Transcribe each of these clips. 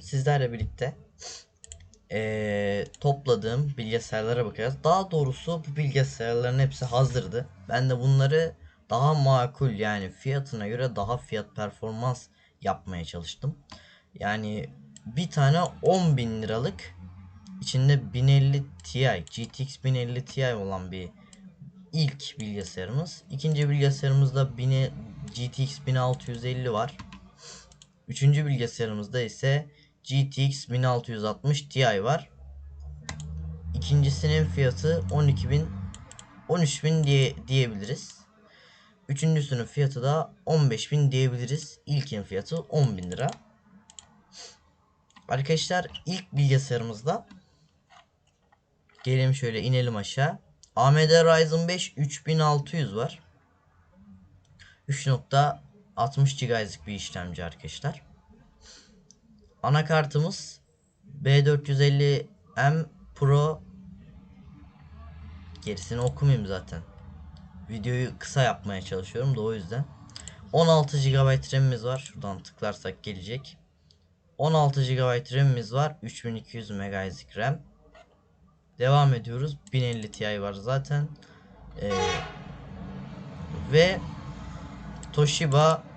sizlerle birlikte eee, topladığım bilgisayarlara bakacağız. Daha doğrusu bu bilgisayarların hepsi hazırdı. Ben de bunları daha makul yani fiyatına göre daha fiyat performans yapmaya çalıştım. Yani bir tane 10.000 liralık içinde 1050 Ti, GTX 1050 Ti olan bir ilk bilgisayarımız. İkinci bilgisayarımızda 1000 GTX 1650 var. Üçüncü bilgisayarımızda ise GTX 1660 Ti var. İkincisinin fiyatı 12.000 13.000 diye diyebiliriz. Üçüncüsünün fiyatı da 15.000 diyebiliriz. İlkin fiyatı 10.000 lira. Arkadaşlar ilk bilgisayarımızda Gelelim şöyle inelim aşağı. AMD Ryzen 5 3600 var. 3.60 GHz'lik bir işlemci arkadaşlar. Anakartımız B450M Pro gerisini okumayayım zaten. Videoyu kısa yapmaya çalışıyorum da o yüzden. 16 GB RAM'imiz var. Şuradan tıklarsak gelecek. 16 GB RAM'imiz var. 3200 MHz'lik RAM. Devam ediyoruz. 1050 Ti var zaten. Ee, ve Toshiba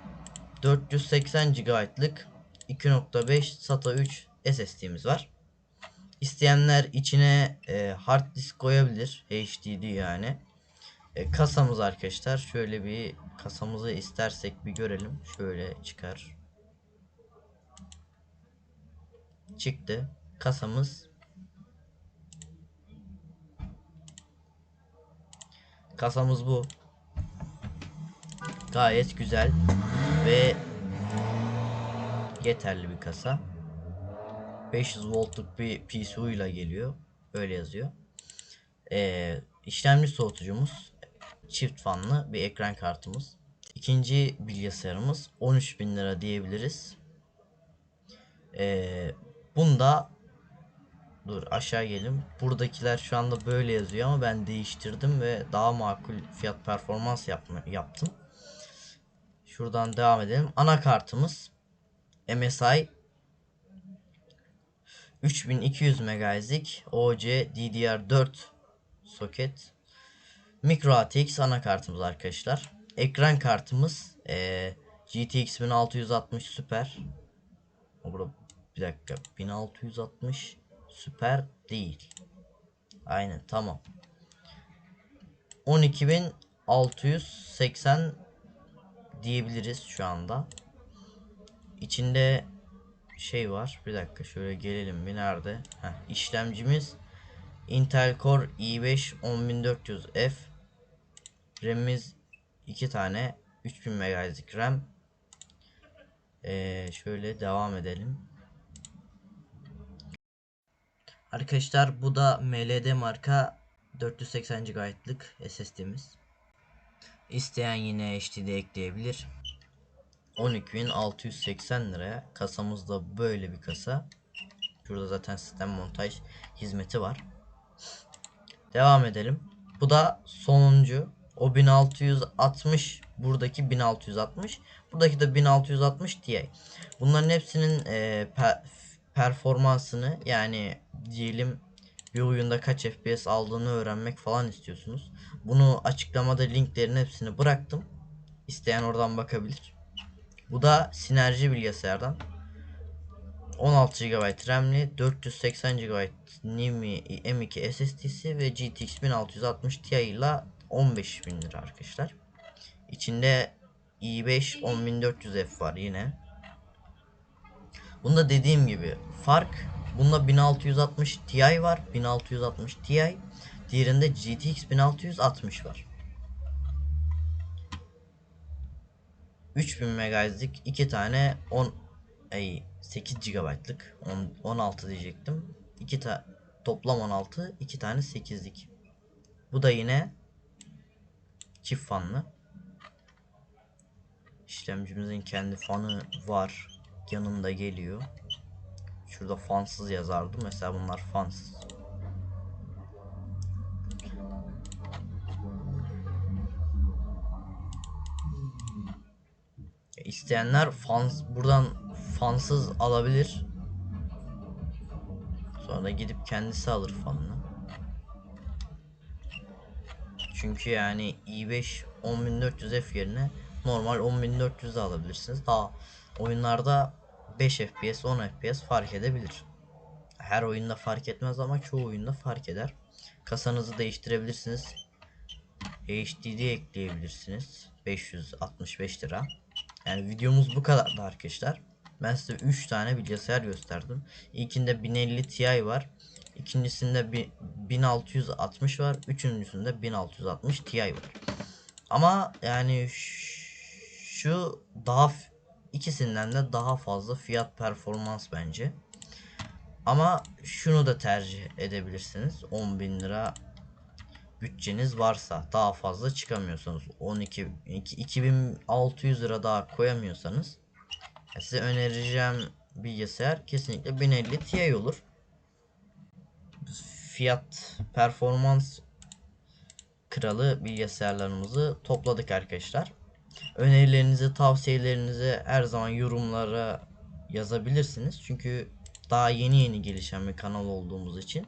480 GB'lık 2.5 SATA 3 SSD'miz var. İsteyenler içine e, hard disk koyabilir. HDD yani. E, kasamız arkadaşlar. Şöyle bir kasamızı istersek bir görelim. Şöyle çıkar. Çıktı. Kasamız Kasamız bu. Gayet güzel ve yeterli bir kasa. 500 voltluk bir PSU ile geliyor. Öyle yazıyor. Ee, işlemci soğutucumuz çift fanlı bir ekran kartımız. İkinci bilgisayarımız 13.000 lira diyebiliriz. Ee, bunda Dur aşağı gelin. Buradakiler şu anda böyle yazıyor ama ben değiştirdim ve daha makul fiyat performans yapma, yaptım. Şuradan devam edelim. Anakartımız MSI 3200 MHz'lik OC DDR4 soket Micro ATX anakartımız arkadaşlar. Ekran kartımız ee, GTX 1660 Super. Burada bir dakika 1660 Süper değil. Aynen tamam. 12.680 diyebiliriz şu anda. İçinde şey var. Bir dakika şöyle gelelim bir nerede? Heh, işlemcimiz Intel Core i5 10400F RAM'imiz 2 tane 3000 MHz'lik RAM. Ee, şöyle devam edelim. Arkadaşlar bu da MLD marka 480 GB'lık SSD'miz. İsteyen yine HDD ekleyebilir. 12.680 liraya kasamızda böyle bir kasa. Şurada zaten sistem montaj hizmeti var. Devam edelim. Bu da sonuncu. O 1660 buradaki 1660 buradaki de 1660 Ti. Bunların hepsinin e, per, performansını yani diyelim bir oyunda kaç FPS aldığını öğrenmek falan istiyorsunuz. Bunu açıklamada linklerin hepsini bıraktım. İsteyen oradan bakabilir. Bu da Sinerji bilgisayardan. 16 GB RAM'li 480 GB NVMe M2 SSD'si ve GTX 1660 Ti ile 15.000 lira arkadaşlar. İçinde i5 10400F var yine. Bunda dediğim gibi fark bunda 1660 Ti var. 1660 Ti. Diğerinde GTX 1660 var. 3000 MHz'lik iki tane 10 ay 8 GB'lık 16 diyecektim. İki ta toplam 16, iki tane 8'lik. Bu da yine çift fanlı. İşlemcimizin kendi fanı var yanında geliyor. Şurada fansız yazardı. Mesela bunlar fansız. İsteyenler fans buradan fansız alabilir. Sonra gidip kendisi alır fanını. Çünkü yani i5 10400F yerine normal 10400 de alabilirsiniz. Daha oyunlarda 5 FPS 10 FPS fark edebilir. Her oyunda fark etmez ama çoğu oyunda fark eder. Kasanızı değiştirebilirsiniz. HDD ekleyebilirsiniz. 565 lira. Yani videomuz bu kadardı arkadaşlar. Ben size 3 tane bilgisayar gösterdim. İlkinde 1050 Ti var. İkincisinde bi- 1660 var. Üçüncüsünde 1660 Ti var. Ama yani şu daha ikisinden de daha fazla fiyat performans bence. Ama şunu da tercih edebilirsiniz. 10.000 lira bütçeniz varsa daha fazla çıkamıyorsanız 12 iki- 2600 lira daha koyamıyorsanız ya size önereceğim bilgisayar kesinlikle 1050 Ti olur. Fiyat performans kralı bilgisayarlarımızı topladık arkadaşlar. Önerilerinizi, tavsiyelerinizi her zaman yorumlara yazabilirsiniz. Çünkü daha yeni yeni gelişen bir kanal olduğumuz için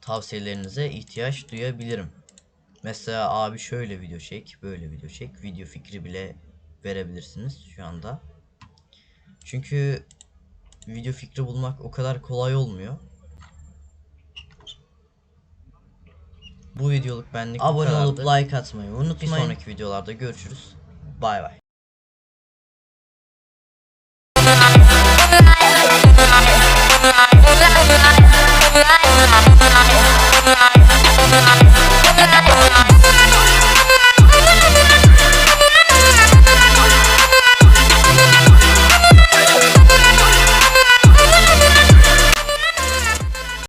tavsiyelerinize ihtiyaç duyabilirim. Mesela abi şöyle video çek, böyle video çek, video fikri bile verebilirsiniz şu anda. Çünkü video fikri bulmak o kadar kolay olmuyor. Bu videoluk benlik Abone olup like atmayı unutmayın. Bir sonraki videolarda görüşürüz. Bay bay.